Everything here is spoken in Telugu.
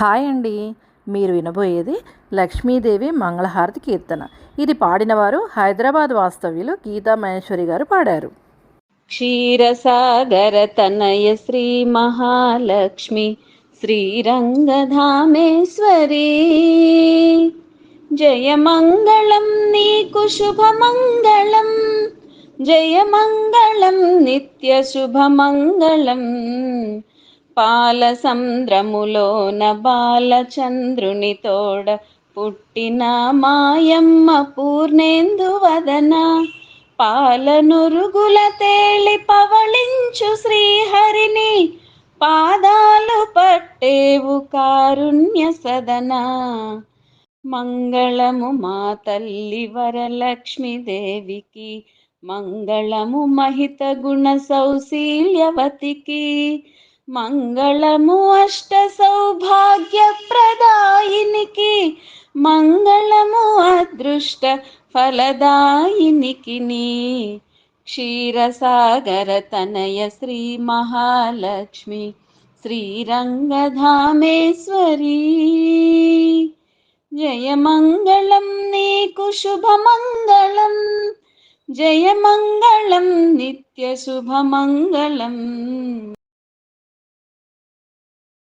హాయ్ అండి. మీరు వినబోయేది లక్ష్మీదేవి మంగళహారతి కీర్తన. ఇది పాడినవారు హైదరాబాద్ వాస్తవ్యులు గీతా మహేశ్వరి గారు పాడారు. క్షీరసాగర తనయ శ్రీ మహాలక్ష్మి శ్రీరంగధామేశ్వరి. జయమంగళం నీకు శుభమంగళం. జయమంగళం నిత్య శుభమంగళం. పాలసంద్రములోన బాలచంద్రుని తోడ పుట్టిన మాయమ్మ పూర్ణేందువదన పాలనురుగుల తేలి పవళించు శ్రీహరిని. పాదాలు పట్టేవు కారుణ్య సదన. మంగళము మా తల్లి వరలక్ష్మీదేవికి మంగళము మహిత గుణ సౌశీల్యవతికి. మంగళము అష్ట సౌభాగ్య ప్రదాయినికి మంగళము అదృష్ట ఫలదాయినికి క్షీరసాగర తనయ శ్రీ మహాలక్ష్మి శ్రీరంగధామేశ్వరి. జయమంగళం నీకు శుభమంగళం జయ మంగళం నిత్య శుభమంగళం